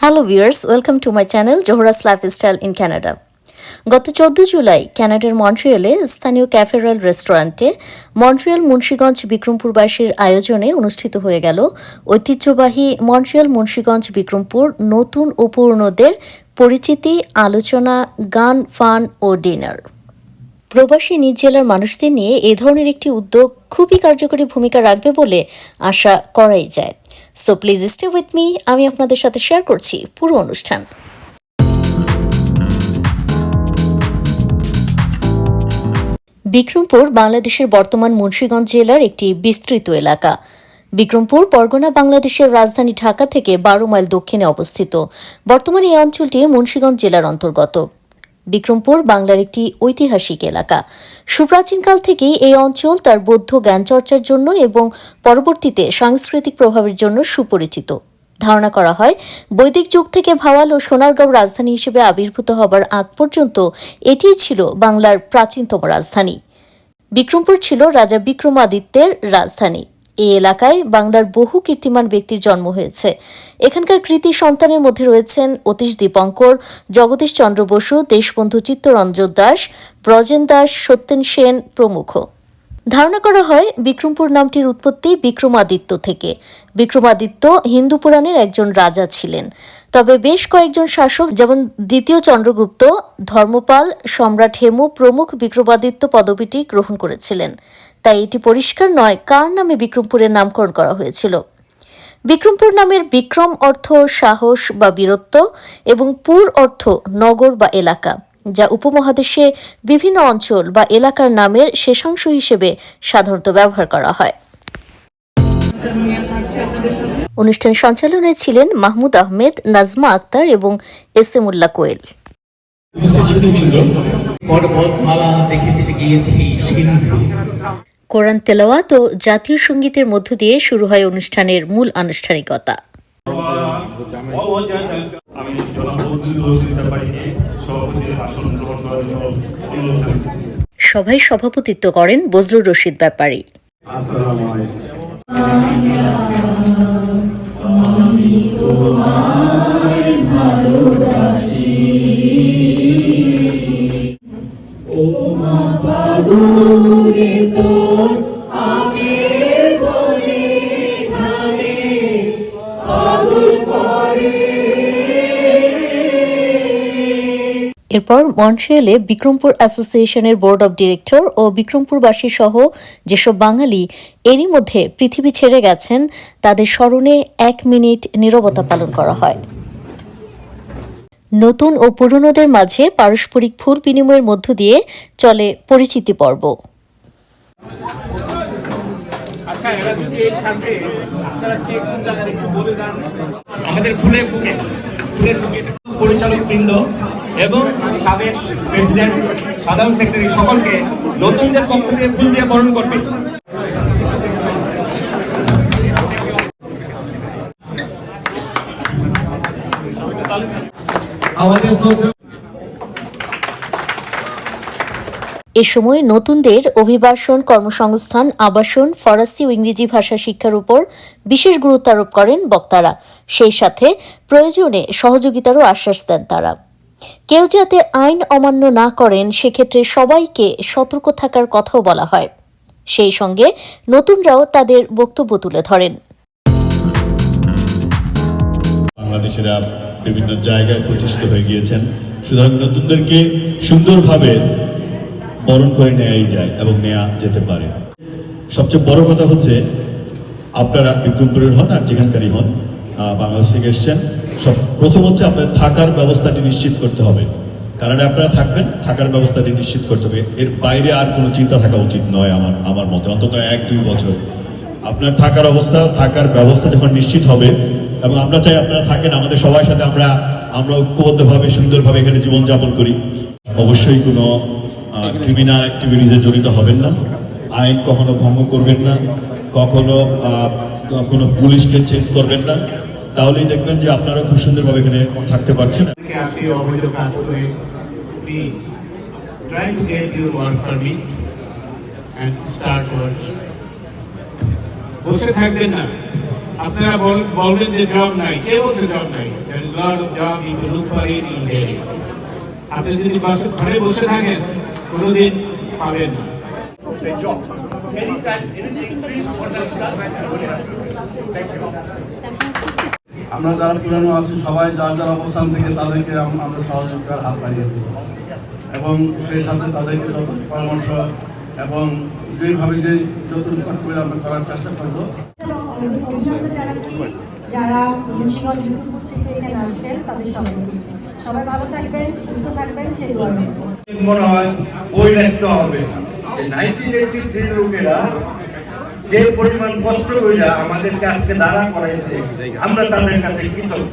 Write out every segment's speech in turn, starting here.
Hello viewers welcome to my channel Zohra's lifestyle in Canada গত চোদ্দ জুলাই কানাডার মন্ট্রিয়ালে স্থানীয় ক্যাফেরাল রেস্টুরেন্টে মন্ট্রিয়াল মুন্সীগঞ্জ বিক্রমপুরবাসীর আয়োজনে অনুষ্ঠিত হয়ে গেল ঐতিহ্যবাহী মন্ট্রিয়াল মুন্সীগঞ্জ বিক্রমপুর নতুন ও পুরনোদের পরিচিতি, আলোচনা, গান, ফান ও ডিনার। প্রবাসী নিজ জেলার মানুষদের নিয়ে এ ধরনের একটি উদ্যোগ খুবই কার্যকরী ভূমিকা রাখবে বলে আশা করাই যায়। So please stay with me আমি আপনাদের সাথে শেয়ার করছি পুরো অনুষ্ঠান। বিক্রমপুর, বাংলাদেশের বর্তমান মুন্সিগঞ্জ জেলার একটি বিস্তৃত এলাকা। বিক্রমপুর, পরগনা, বাংলাদেশের রাজধানী ঢাকা থেকে বারো মাইল দক্ষিণে অবস্থিত। বর্তমানে এই অঞ্চলটি মুন্সিগঞ্জ জেলার অন্তর্গত। বিক্রমপুর, বাংলার একটি ঐতিহাসিক এলাকা। সুপ্রাচীনকাল থেকেই এই অঞ্চল তার বৌদ্ধ জ্ঞানচর্চার জন্য এবং পরবর্তীতে সাংস্কৃতিক প্রভাবের জন্য সুপরিচিত। ধারণা করা হয়, বৈদিক যুগ থেকে ভাওয়াল ও সোনারগাঁও রাজধানী হিসেবে আবির্ভূত হবার আগ পর্যন্ত এটিই ছিল বাংলার প্রাচীনতম রাজধানী। বিক্রমপুর ছিল রাজা বিক্রমাদিত্যের রাজধানী। এই এলাকায় বাংলার বহু কীর্তিমান ব্যক্তির জন্ম হয়েছে। এখানকার কৃতি সন্তানের মধ্যে রয়েছেন অতীশ দীপঙ্কর, জগদীশ চন্দ্র বসু, দেশবন্ধু চিত্তরঞ্জন দাস, ব্রজেন দাস, সত্যেন সেন প্রমুখ। ধারণা করা হয় বিক্রমপুর নামটির উৎপত্তি বিক্রমাদিত্য থেকে। বিক্রমাদিত্য হিন্দু পুরাণের একজন রাজা ছিলেন। তবে বেশ কয়েকজন শাসক, যেমন দ্বিতীয় চন্দ্রগুপ্ত, ধর্মপাল, সম্রাট হেমু প্রমুখ বিক্রমাদিত্য পদবীটি গ্রহণ করেছিলেন। তাই এটি পরিষ্কার নয় কার নামে বিক্রমপুরের নামকরণ করা হয়েছিল। বিক্রমপুর নামের বিক্রম অর্থ সাহস বা বীরত্ব এবং পুর অর্থ নগর বা এলাকা, যা উপমহাদেশে বিভিন্ন অঞ্চল বা এলাকার নামের শেষাংশ হিসেবে সাধারণত ব্যবহার করা হয়। অনুষ্ঠান সঞ্চালনায় ছিলেন মাহমুদ আহমেদ, নাজমা আক্তার এবং এস এম উল্লাহ কোয়েল। পর্বতমালা দেখিতে গিয়েছি সিন্ধু। কোরআন তেলাওয়াত ও জাতীয় সঙ্গীতের মধ্য দিয়ে শুরু হয় অনুষ্ঠানের মূল আনুষ্ঠানিকতা। আমি সভায় সভাপতিত্ব করেন বজলুর রশিদ ব্যাপারী। আসসালামু এরপর মন্ট্রিয়ালে বিক্রমপুর অ্যাসোসিয়েশনের বোর্ড অব ডিরেক্টর ও বিক্রমপুরবাসী সহ যেসব বাঙালি এরই মধ্যে পৃথিবী ছেড়ে গেছেন তাদের স্মরণে এক মিনিট নীরবতা পালন করা হয়। নতুন ও পুরনোদের মাঝে পারস্পরিক ফুল বিনিময়ের মধ্য দিয়ে চলে পরিচিতি পর্ব। আচ্ছা আমাদের বুকে বুকে। পরিচালক বৃন্দ এবং সাবেক প্রেসিডেন্ট, সাধারণ সেক্রেটারি সকলকে নতুনদের পক্ষ থেকে ফুল দিয়ে বরণ করবে। আমাদের এ সময় নতুনদের অভিবাসন কর্মসংস্থান, আবাসন, ফরাসি ও ইংরেজি ভাষা শিক্ষার উপর বিশেষ গুরুত্ব আরোপ করেন বক্তারা। সেই সাথে প্রয়োজনে সহযোগিতারও আশ্বাস দেন তারা। কেউ যাতে আইন অমান্য না করেন, সেক্ষেত্রে সবাইকে সতর্ক থাকার কথাও বলা হয়। সেই সঙ্গে নতুনরাও তাদের বক্তব্য তুলে ধরেন। বাংলাদেশেরা বিভিন্ন জায়গায় প্রতিষ্ঠিত হয়ে গিয়েছেন। সুতরাং নতুনদেরকে সুন্দরভাবে বরণ করে নেওয়াই যায় এবং নেওয়া যেতে পারে। সবচেয়ে বড় কথা হচ্ছে, আপনারা বিক্রমপুরের হন আর যেখানকারই হন বাংলাদেশ থেকে এসছেন। সব প্রথম হচ্ছে আপনাদের থাকার ব্যবস্থাটি নিশ্চিত করতে হবে। কারণ আপনারা থাকবেন, থাকার ব্যবস্থাটি নিশ্চিত করতে হবে। এর বাইরে আর কোনো চিন্তা থাকা উচিত নয় আমার আমার মতে। অন্তত এক, দুই বছর। আপনার থাকার অবস্থা, থাকার ব্যবস্থা যখন নিশ্চিত হবে, এবং আমরা চাই আপনারা থাকেন, আমাদের সবার সাথে আমরা আমরা ঐক্যবদ্ধভাবে, সুন্দরভাবে এখানে জীবনযাপন করি। অবশ্যই কোনো ক্রিমিনাল অ্যাক্টিভিটিসে জড়িত হবেন না। আইন কখনো ভঙ্গ করবেন না। কখনো কোনো পুলিশকে চেঞ্জ করবেন না। তাহলেই দেখবেন যে আপনারা খুব সুন্দরভাবে এখানে থাকতে পারছেন। বসে থাকবেন না। আপনারা বল- বলবেন যে জব নাই। কে বলছে জব নাই. আপনি যদি বাসে ঘরে বসে থাকেন কোনোদিন পাবেন না। আমরা যারা পুরানো আছি সবাই যার যার অবস্থান থেকে তাদেরকে আমরা সহযোগিতার হাত বাড়িয়ে দেব। এবং সেই সাথে তাদেরকে যত পরামর্শ এবং যেভাবে যে যত কাজ করে আমরা করার চেষ্টা করব। যারা আসছেন তাদের সবাই ভালো থাকবেন সুস্থ থাকবেন সেই। মনে হয় লিখতে হবে। নাইনটিন এইটি থ্রি লোকেরা যে পরিমাণ কষ্ট কইরা আমাদেরকে আজকে দাঁড়া করাইছে আমরা তাদের কাছে কৃতজ্ঞ।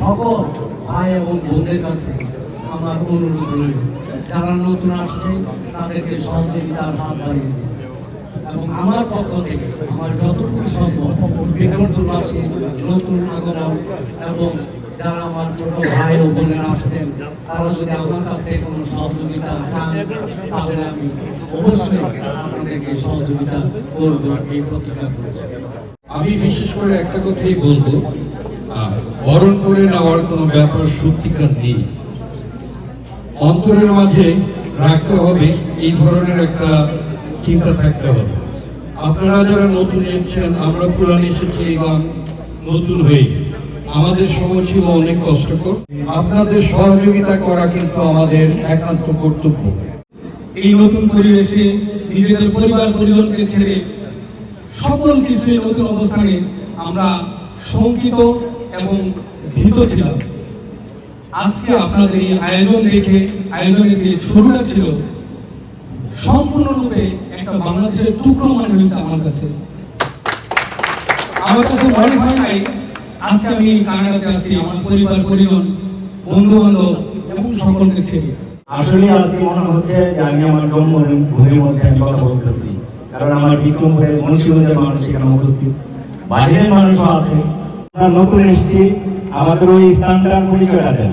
সকল ভাই এবং বোনদের কাছে আমার অনুরোধ রইল যারা নতুন আসছে তাদেরকে সহযোগিতার হাত বাড়িয়ে দিন। এবং আমার পক্ষ থেকে আমার যতটুকু সম্ভব বিক্রমপুরবাসী নতুন আগমন এবং যারা আমার ছোট ভাই ও বোনেরা আসছেন, তারা যদি আমার কাছ থেকে কোনো সহযোগিতা চান, তাহলে আমি অবশ্যই আপনাদেরকে সহযোগিতা করব এই প্রতিজ্ঞা আমি বিশেষ করে একটা কথাই বলব বরণ করে নেওয়ার কোনো ব্যাপার সত্যিকার নেই। অন্তরের মাঝে রাখতে হবে, এই ধরনের একটা চিন্তা থাকতে হবে। আপনারা যারা নতুন এসেছেন, আমরা পুরান এসেছি এবং নতুন হয়ে আমাদের সময় ছিল অনেক কষ্টকর। আপনাদের সহযোগিতা করা কিন্তু আমাদের একান্ত কর্তব্য। এই নতুন পরিবেশে নিজেদের পরিবার পরিজনকে ছেড়ে সকল কিছু নতুন অবস্থানে আমরা শঙ্কিত এবং ভীত ছিলাম। আজকে আপনাদের এই আয়োজন দেখে, আয়োজনের যে শুরুটা ছিল, সম্পূর্ণরূপে একটা বাংলাদেশের টুকরো মনে হয়েছে আমার কাছে। আমার কাছে মনে হয় নাই আজকে আমি কানাডাতে আছি, আমার পরিবার, পরিজন বন্ধু বান্ধব এবং সকলকে ছেড়ে আসলে আজকে মনে হচ্ছে যে আমি আমার জন্মভূমির মধ্যে আমি কথা বলতেছি, কারণ আমার বিক্রমপুরের মুন্সিগঞ্জের মানুষ এখানে উপস্থিত। বাইরের মানুষও আছে। আমরা নতুন এসেছি, আমাদের ওই স্থানটার পরিচয়টা দেন।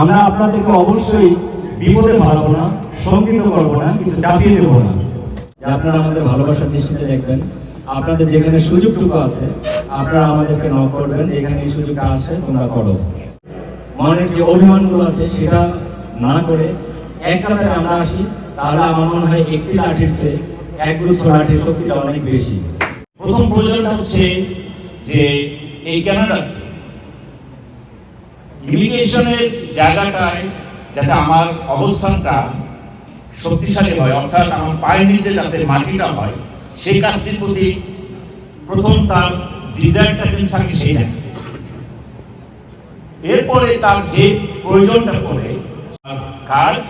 আমরা আপনাদেরকে অবশ্যই বিপদে ভাড়াবো না, শঙ্কিত করব না, কিছু চাপিয়ে দেবো না। যে আপনারা আমাদের ভালোবাসার দৃষ্টিতে দেখবেন আপনাদের যেখানে সুযোগটুকু আছে, আপনারা আমাদেরকে নক করবেন, যেখানে সুযোগটা আছে তোমরা করো। মনের যে অভিমানগুলো আছে, সেটা না করে এক কাতারে আমরা আসি, তাহলে আমার মনে হয় একটি লাঠির চেয়ে এক গুচ্ছ লাঠির শক্তিটা অনেক বেশি। প্রথম প্রয়োজনটা হচ্ছে যে এই ক্যানাডা ইমিগ্রেশনের জায়গাটায় যাতে আমার অবস্থানটা শক্তিশালী হয়, অর্থাৎ আমার পায়ের নিচে যাতে মাটিটা হয় সেই কাজটির প্রতি প্রথম তার ডিজাইনটা কিন্তু থাকে, সেই জায়গায় এরপরে তার যে প্রয়োজনটা পড়ে কাজ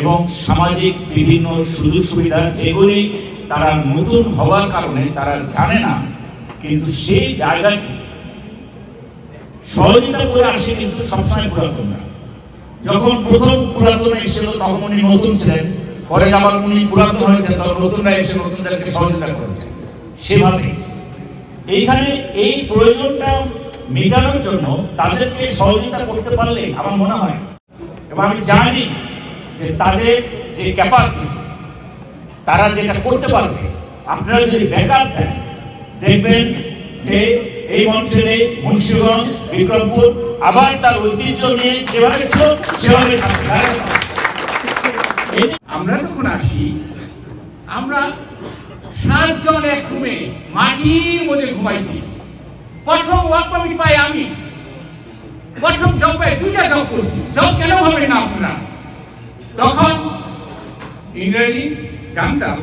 এবং সামাজিক বিভিন্ন সুযোগ সুবিধা যেগুলি তারা নতুন হওয়ার কারণে তারা জানে না, কিন্তু সেই জায়গাটি সহযোগিতা করে আসে কিন্তু সবসময় পুরাতন না যখন প্রথম পুরাতন এসেছিল, তখন উনি নতুন ছিলেন। পরে আবার উনি পুরাতন হয়েছে তখন নতুনরা এসে নতুনদেরকে সহযোগিতা করেছে। সেভাবে এইখানে এই প্রয়োজনটা মেটানোর জন্য তাদেরকে সহযোগিতা করতে পারলে আমার মনে হয়, এবং আমি জানি যে তাদের যে ক্যাপাসিটি তারা যেটা করতে পারবে, আপনারা যদি ব্যাকআপ দেন, দেখবেন যে এই অঞ্চলে মুন্সিগঞ্জ, বিক্রমপুর আবার তার ঐতিহ্য নিয়ে যেভাবে ছিল, সেভাবে আমরা যখন আসি। আমরা সাতজন এক রুমে মাটির মধ্যে ঘুমাইছি। প্রথম ওয়ার্ক পারমিট পাই আমি। প্রথম জব পাই, দুইটা জব করছি। জব কেন হবে না আপনারা তখন ইংরেজি জানতাম,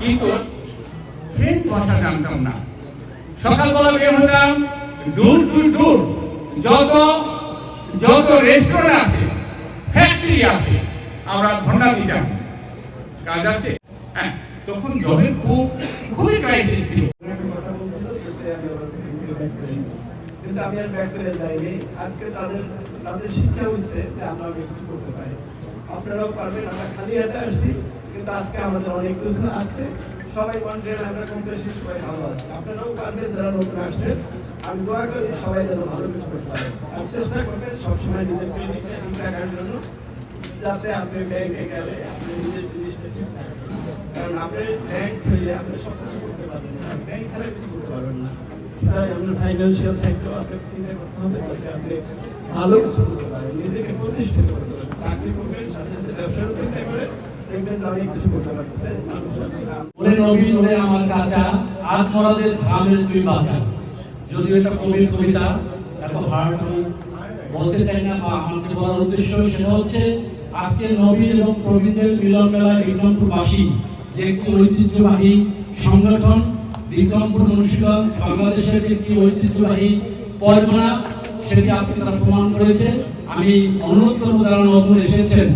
কিন্তু ফ্রেঞ্চ ভাষা জানতাম না। সকালবেলা বের হতাম দূর দূর দূর, যত যত রেস্টুরেন্ট আছে ফ্যাক্টরি আছে আমরা ধর্ণা দিতাম। কাজ আছে? হ্যাঁ তখন জলের খুব, খুবই ক্রাইসিস ছিল। আমি আমরা কিছু আসছি সবাই ভালো আছে। আপনারাও পারবেন, যারা নতুন আসছেন আমি দোয়া করি সবাই যেন ভালো কিছু করতে পারে। আর চেষ্টা করবেন সবসময় নিজের জন্য। যাতে আপনি ব্যাংকে গেলে আপনি নিজের জিনিসটা ঠিক কারণ আপনি ব্যাংক হইলে আপনি সব কিছু করতে পারবেন না। ব্যাংক ছাড়া কিছু করতে পারবেন না। তাই আপনার ফাইন্যান্সিয়াল সেক্টর আপনাকে চিন্তা করতে হবে যাতে আপনি ভালো কিছু করতে পারেন। নিজেকে প্রতিষ্ঠিত করতে পারেন। চাকরি করবেন, সাথে সাথে ব্যবসারও চিন্তা করে দেখবেন কিছু করতে পারতেছেন। মানুষ আপনাকে ওরে নবী ওরে আমার কাঁচা আত্মরাদের ঘামের তুই যদিও এটা কবির কবিতা এত হার্ড বলতে চাই না বা আমার বলার উদ্দেশ্য সেটা হচ্ছে আজকে নবী এবং প্রবীণদের মিলন মেলা বিক্রমপুরবাসী যে একটি ঐতিহ্যবাহী সংগঠন বিক্রমপুর মুন্সিগঞ্জ বাংলাদেশের যে একটি ঐতিহ্যবাহী পরগনা, সেটি আজকে তারা প্রমাণ করেছে। আমি অনুরোধ যারা নতুন এসেছেন,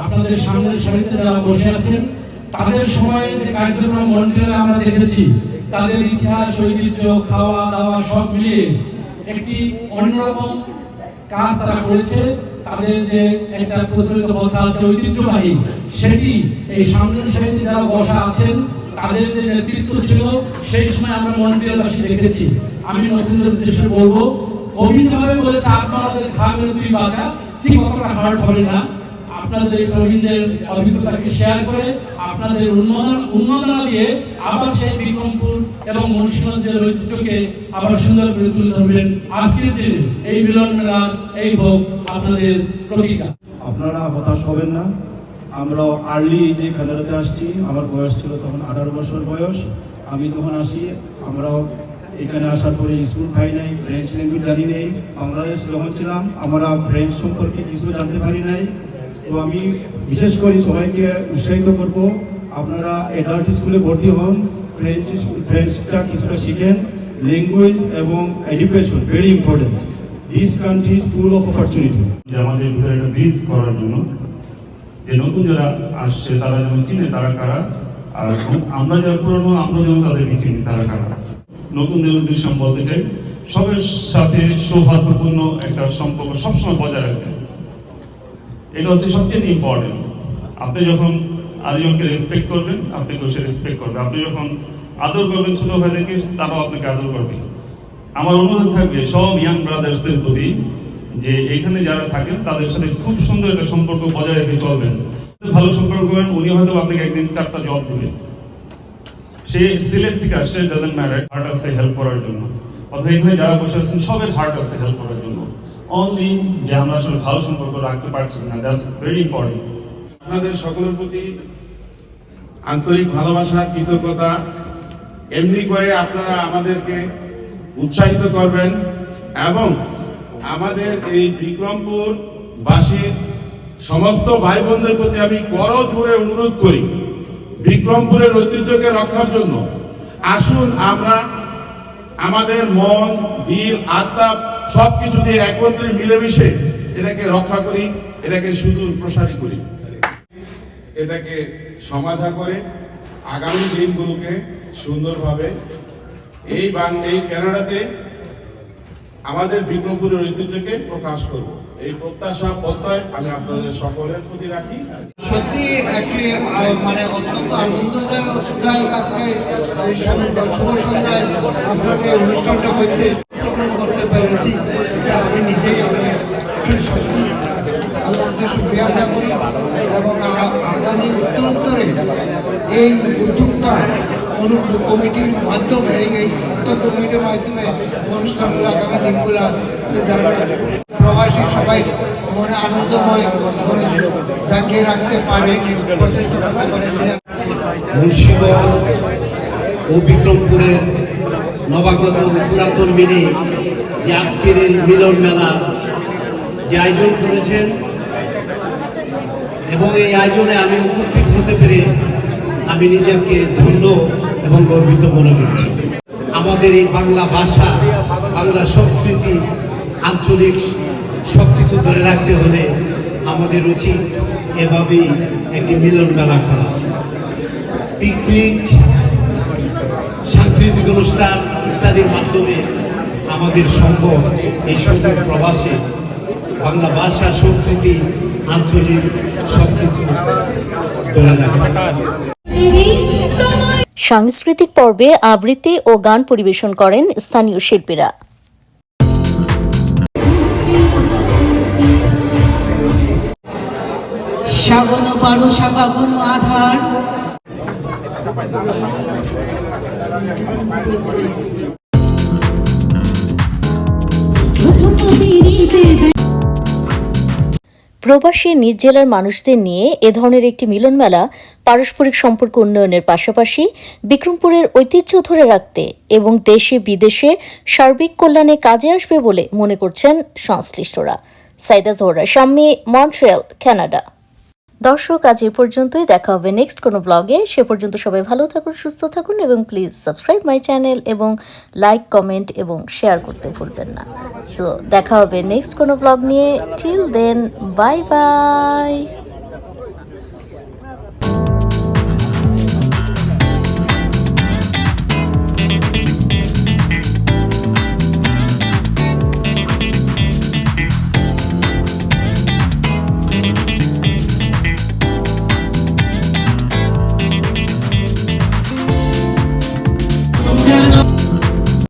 আপনাদের সামনের সারিতে যারা বসে আছেন, তাদের সময়ে যে কার্যক্রম মন্ডলে আমরা দেখেছি, তাদের ইতিহাস, ঐতিহ্য খাওয়া দাওয়া সব মিলিয়ে একটি অন্যরকম কাজ তারা করেছে। তাদের যে একটা প্রচলিত কথা আছে, ঐতিহ্যবাহী, সেটি এই সামনের সারিতে যারা বসা আছেন, তাদের যে নেতৃত্ব ছিল, সেই সময় আমরা মন্ডলবাসী দেখেছি। আমি নতুনদের উদ্দেশ্যে বলব, কবি বলেছে আপনাদের বাঁচা ঠিক অতটা হার্ড হবে না। আপনাদের প্রবীণদের অভিজ্ঞতাকে শেয়ার করে, আপনাদের উন্মাদনা উন্মাদনা দিয়ে আবার সেই বিক্রমপুর এবং মুন্সিগঞ্জের ঐতিহ্যকে আবার সুন্দর করে তুলে ধরবেন। আজকের দিনে এই মিলন মেলার এই হোক আপনাদের প্রতিজ্ঞা আপনারা হতাশ হবেন না। আমরা আর্লি যে খেলাটাতে আসছি, আমার বয়স ছিল তখন আঠারো বছর বয়স। আমি তখন আসি আমরা এখানে আসার পরে স্কুল খাই নাই ফ্রেঞ্চ ল্যাঙ্গুয়েজ জানি নেই, বাংলাদেশ যখন ছিলাম, আমরা ফ্রেঞ্চ সম্পর্কে কিছু জানতে পারি নাই। তো আমি বিশেষ করে সবাইকে উৎসাহিত করব, আপনারা অ্যাডাল্ট স্কুলে ভর্তি হন। ফ্রেঞ্চ ফ্রেঞ্চটা কিছুটা শিখেন ল্যাঙ্গুয়েজ এবং education very important this country is full of opportunity যে আমাদের ভিতরে একটা ব্রিজ করার জন্য, যে নতুন যারা আসছে, তারা যেন চিনে, তারা কারা? আর আমরা যারা পুরনো, আমরা যেন তাদেরকে চিনি, তারা কারা? নতুনদের উদ্দেশ্যে আমি বলতে চাই, সবের সাথে সৌহার্দ্যপূর্ণ একটা সম্পর্ক সবসময় বজায় রাখবেন। এটা হচ্ছে সবচেয়ে ইম্পর্টেন্ট আপনি যখন আরেকজনকে রেসপেক্ট করবেন আপনাকেও সে রেসপেক্ট করবে আপনি যখন আদর করবেন ছোট ভাইদেরকে, তারাও আপনাকে আদর করবে। আমার অনুরোধ থাকবে সব ইয়াং ব্রাদার্সদের প্রতি যে এখানে যারা থাকেন, তাদের সাথে খুব সুন্দর একটা সম্পর্ক বজায় রেখে চলবেন। ভালো সম্পর্ক করেন, উনি হয়তো আপনাকে একদিন চারটা জব দেবে। সে সিলেট থেকে আসছে ডাজেন্ট ম্যাটার হার্ট আছে হেল্প করার জন্য। অথবা এখানে যারা বসে আছেন, সবের হার্ট আছে হেল্প করার জন্য। অনলি যে আমরা আসলে ভালো সম্পর্ক রাখতে পারছি না দ্যাটস ভেরি ইম্পর্টেন্ট আপনাদের সকলের প্রতি আন্তরিক ভালোবাসা, কৃতজ্ঞতা। এমনি করে আপনারা আমাদেরকে উৎসাহিত করবেন এবং আমাদের এই বিক্রমপুর বাসীর সমস্ত ভাই বোনদের প্রতি আমি করো জোরে অনুরোধ করি, বিক্রমপুরের ঐতিহ্যকে রক্ষার জন্য। আসুন আমরা আমাদের মন দিল আত্মা সবকিছু দিয়ে একত্রে মিলেমিশে এটাকে রক্ষা করি, এটাকে সুদূর প্রসারী করি। এটাকে সমাধা করে আগামী দিনগুলোকে সুন্দরভাবে এই বাং, এই কানাডাতে আমাদের বিক্রমপুরের ঐতিহ্যকে প্রকাশ করব। এই প্রত্যাশা প্রত্যয় আমি আপনাদের সকলের প্রতি রাখি। সত্যি একটি মানে অত্যন্ত আনন্দদায়ক আজকে শুভ সন্ধ্যায় আপনাকে অনুষ্ঠানটা হচ্ছে করতে পেরেছি। এটা আমি আল্লাহ কাছে শুক্রিয়া করি এবং আগামী উত্তরোত্তরে এই উদ্যোক্তা অনু কমিটির মাধ্যমে, এই উদ্যোগ কমিটির মাধ্যমে অনুষ্ঠানগুলো আগামী দিনগুলো প্রবাসী সবাই মনে আনন্দময় করে জাগিয়ে রাখতে পারে, প্রচেষ্টা করতে পারে মুন্সিগঞ্জ ও বিক্রমপুরের নবাগত পুরাতন মিলে যে আজকের মিলন মেলা যে আয়োজন করেছেন এবং এই আয়োজনে আমি উপস্থিত হতে পেরে আমি নিজেকে ধন্য এবং গর্বিত মনে করছি। আমাদের এই বাংলা ভাষা, বাংলা সংস্কৃতি, আঞ্চলিক সব কিছু ধরে রাখতে হলে আমাদের উচিত এভাবেই একটি মিলন মেলা করা। পিকনিক, সাংস্কৃতিক অনুষ্ঠান ইত্যাদির মাধ্যমে আমাদের সম্ভব এই সুন্দর প্রবাসে বাংলা ভাষা, সংস্কৃতি আঞ্চলিক সব কিছু ধরে রাখা। সাংস্কৃতিক পর্বে আবৃত্তি ও গান পরিবেশন করেন স্থানীয় শিল্পীরা। সাগন বারো সাগাগন আধার। প্রবাসী নিজ জেলার মানুষদের নিয়ে এ ধরনের একটি মিলন মেলা পারস্পরিক সম্পর্ক উন্নয়নের পাশাপাশি বিক্রমপুরের ঐতিহ্য ধরে রাখতে এবং দেশে বিদেশে সার্বিক কল্যাণে কাজে আসবে বলে মনে করছেন সংশ্লিষ্টরা। Saida Zohra Sammi Montreal, Canada. দর্শক, আজ এ পর্যন্তই। দেখা হবে নেক্সট কোনো ব্লগে সে পর্যন্ত সবাই ভালো থাকুন, সুস্থ থাকুন এবং প্লিজ সাবস্ক্রাইব মাই চ্যানেল এবং লাইক কমেন্ট এবং শেয়ার করতে ভুলবেন না। সো দেখা হবে নেক্সট কোনো ব্লগ নিয়ে। Till then bye bye